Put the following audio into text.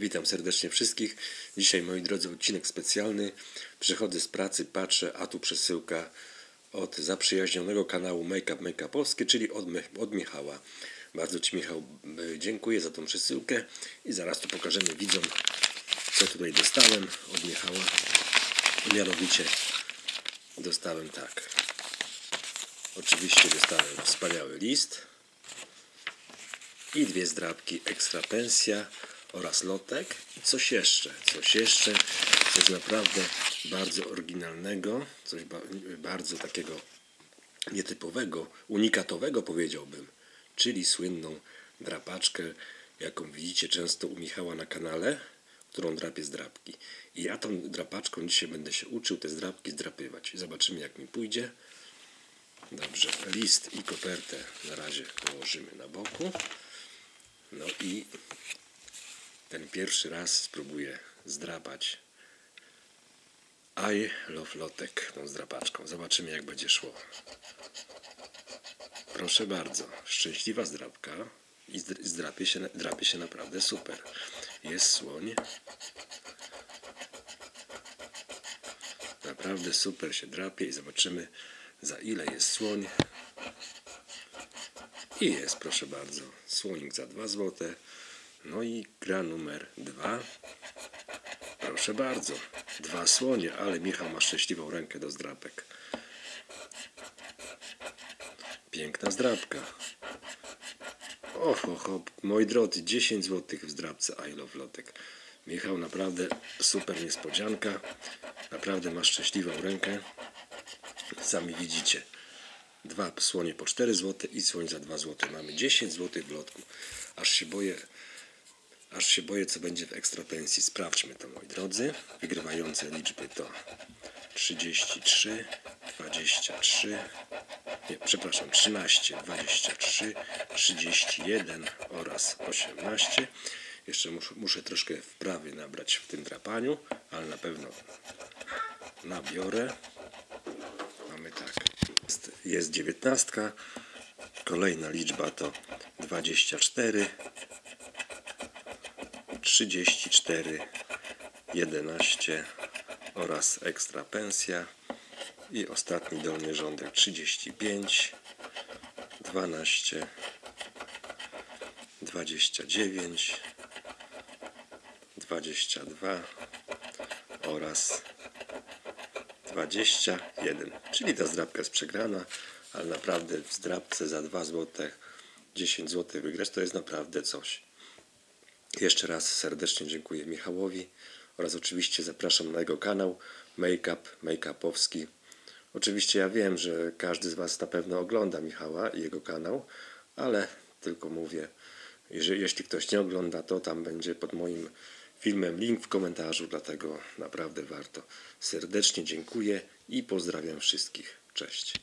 Witam serdecznie wszystkich. Dzisiaj, moi drodzy, odcinek specjalny. Przychodzę z pracy, patrzę, a tu przesyłka od zaprzyjaźnionego kanału Make Up Makeupowskie, czyli od, od Michała. Bardzo Ci, Michał, y, dziękuję za tą przesyłkę i zaraz tu pokażemy widzom, co tutaj dostałem od Michała. Mianowicie dostałem tak. Oczywiście dostałem wspaniały list i dwie zdrabki ekstra pensja oraz lotek i coś jeszcze, coś jeszcze, coś naprawdę bardzo oryginalnego, coś ba- bardzo takiego nietypowego, unikatowego powiedziałbym, czyli słynną drapaczkę, jaką widzicie często u Michała na kanale, którą drapie zdrabki. I ja tą drapaczką dzisiaj będę się uczył te zdrabki zdrapywać. Zobaczymy jak mi pójdzie. Dobrze, list i kopertę na razie położymy na boku. No i ten pierwszy raz spróbuję zdrapać I love lotek tą zdrapaczką. Zobaczymy jak będzie szło. Proszę bardzo, szczęśliwa zdrapka i zdr- zdrapie się, drapie się naprawdę super. Jest słoń. Naprawdę super się drapie i zobaczymy za ile jest słoń. I jest, proszę bardzo, słonik za 2 zł. No i gra numer 2. Proszę bardzo, dwa słonie, ale Michał ma szczęśliwą rękę do zdrapek. Piękna zdrapka. Och, och, och, moi drodzy, 10 zł w zdrapce I love lotek. Michał, naprawdę super niespodzianka. Naprawdę ma szczęśliwą rękę. Sami widzicie. Dwa słonie po 4 zł i słoń za 2 zł. Mamy 10 zł w lotku. Aż się boję, aż się boję, co będzie w ekstra pensji. Sprawdźmy to, moi drodzy. Wygrywające liczby to 33, 23, nie, przepraszam, 13, 23, 31 oraz 18. Jeszcze muszę, muszę troszkę wprawy nabrać w tym drapaniu, ale na pewno nabiorę. Mamy tak. Jest, jest 19. Kolejna liczba to 24, 34, 11 oraz ekstra pensja. I ostatni dolny rządek 35, 12, 29, 22 oraz 21. Czyli ta zdrabka jest przegrana, ale naprawdę w zdrabce za 2 zł 10 zł wygrać to jest naprawdę coś. Jeszcze raz serdecznie dziękuję Michałowi oraz oczywiście zapraszam na jego kanał Make Up Makeupowski. Oczywiście ja wiem, że każdy z Was na pewno ogląda Michała i jego kanał, ale tylko mówię, jeżeli, jeśli ktoś nie ogląda, to tam będzie pod moim filmem link w komentarzu, dlatego naprawdę warto. Serdecznie dziękuję i pozdrawiam wszystkich. Cześć.